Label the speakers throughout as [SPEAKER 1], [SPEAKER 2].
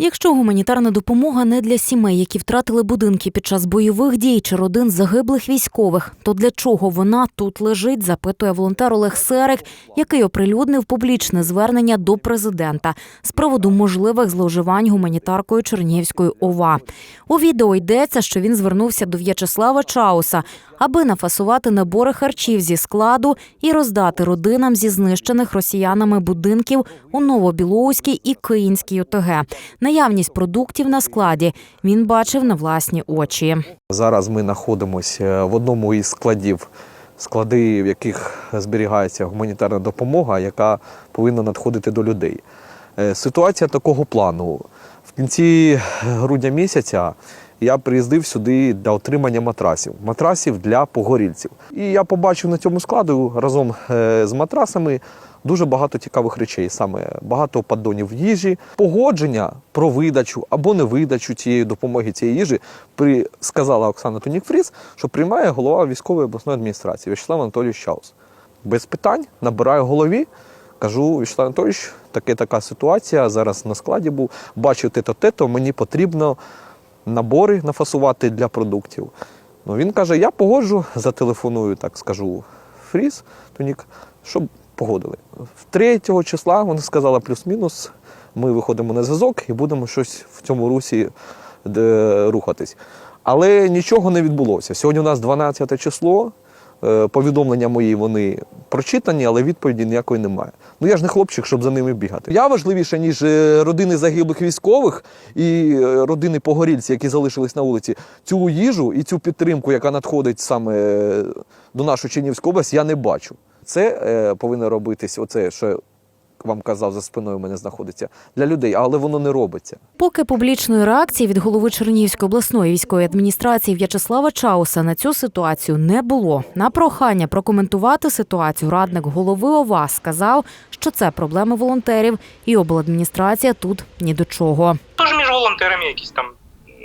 [SPEAKER 1] Якщо гуманітарна допомога не для сімей, які втратили будинки під час бойових дій чи родин загиблих військових, то для чого вона тут лежить? запитує волонтер Олег Серик, який оприлюднив публічне звернення до президента з приводу можливих зловживань гуманітаркою Чернігівської ОВА. У відео йдеться, що він звернувся до В'ячеслава Чауса, аби нафасувати набори харчів зі складу і роздати родинам зі знищених росіянами будинків у Новобілоуській і Київській ОТГ. Наявність продуктів на складі він бачив на власні очі.
[SPEAKER 2] Зараз ми знаходимося в одному із складів, склади, в яких зберігається гуманітарна допомога, яка повинна надходити до людей. Е, Ситуація такого плану. В кінці грудня місяця я приїздив сюди для отримання матрасів, матрасів для погорільців. І я побачив на цьому складу разом е, з матрасами дуже багато цікавих речей, саме багато поддонів їжі, погодження про видачу або не видачу цієї допомоги цієї їжі. При сказала Оксана Тунік-Фріс, що приймає голова військової обласної адміністрації В'ячеслав Анатолійович Чаус. Без питань набираю голові. Кажу, Вячеслав Анатолійович, таке така ситуація. Зараз на складі був, бачив те-то, те-то, мені потрібно набори нафасувати для продуктів. Ну, він каже: я погоджу, зателефоную, так скажу, Фріз, Тунік, щоб погодили. В 3 числа вона сказала плюс-мінус. Ми виходимо на зв'язок і будемо щось в цьому русі рухатись. Але нічого не відбулося. Сьогодні у нас 12 число. Е, Повідомлення мої вони прочитані, але відповіді ніякої немає. Ну я ж не хлопчик, щоб за ними бігати. Я важливіше, ніж е, родини загиблих військових і е, родини погорільців, які залишились на вулиці. Цю їжу і цю підтримку, яка надходить саме до нашої Чернівської області, я не бачу. Це повинно робитись, оце, що вам казав, за спиною у мене знаходиться для людей, але воно не робиться.
[SPEAKER 1] Поки публічної реакції від голови Чернігівської обласної військової адміністрації В'ячеслава Чауса на цю ситуацію не було. На прохання прокоментувати ситуацію радник голови ОВА сказав, що це проблеми волонтерів, і обладміністрація тут ні до чого.
[SPEAKER 3] Тож між волонтерами якісь там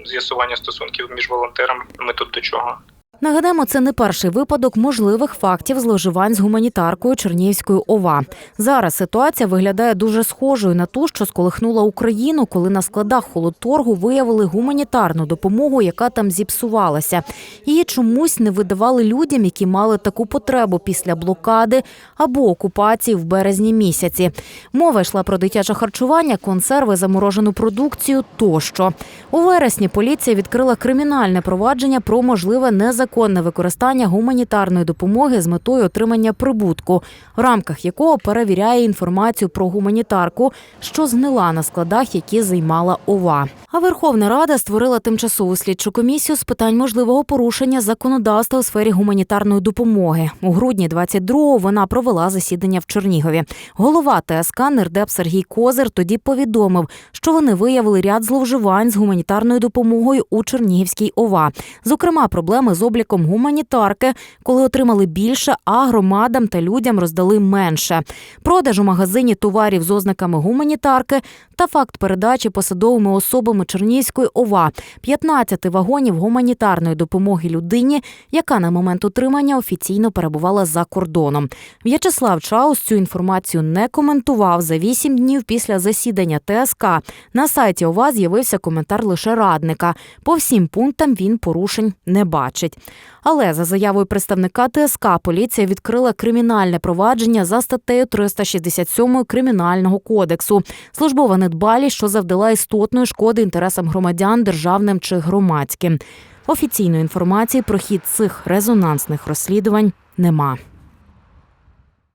[SPEAKER 3] з'ясування стосунків між волонтерами. Ми тут до чого?
[SPEAKER 1] Нагадаємо, це не перший випадок можливих фактів зловживань з гуманітаркою Чернігівської ОВА. Зараз ситуація виглядає дуже схожою на ту, що сколихнула Україну, коли на складах холодторгу виявили гуманітарну допомогу, яка там зіпсувалася. Її чомусь не видавали людям, які мали таку потребу після блокади або окупації в березні місяці. Мова йшла про дитяче харчування, консерви, заморожену продукцію тощо. У вересні поліція відкрила кримінальне провадження про можливе незаконне використання гуманітарної допомоги з метою отримання прибутку, в рамках якого перевіряє інформацію про гуманітарку, що згнила на складах, які займала ОВА. А Верховна Рада створила тимчасову слідчу комісію з питань можливого порушення законодавства у сфері гуманітарної допомоги. У грудні 22-го вона провела засідання в Чернігові. Голова ТСК нардеп Сергій Козир тоді повідомив, що вони виявили ряд зловживань з гуманітарною допомогою у Чернігівській ОВА. Зокрема, проблеми з обліком гуманітарки, коли отримали більше, а громадам та людям роздали менше. Продаж у магазині товарів з ознаками гуманітарки та факт передачі посадовими особами Чернігівської ОВА 15 вагонів гуманітарної допомоги людині, яка на момент отримання офіційно перебувала за кордоном. В'ячеслав Чаус цю інформацію не коментував за вісім днів після засідання ТСК. На сайті ОВА з'явився коментар лише радника. По всім пунктам він порушень не бачить. Але за заявою представника ТСК поліція відкрила кримінальне провадження за статтею 367 кримінального кодексу. Службова недбалість, що завдала істотної шкоди інтересам громадян, державним чи громадським. Офіційної інформації про хід цих резонансних розслідувань нема.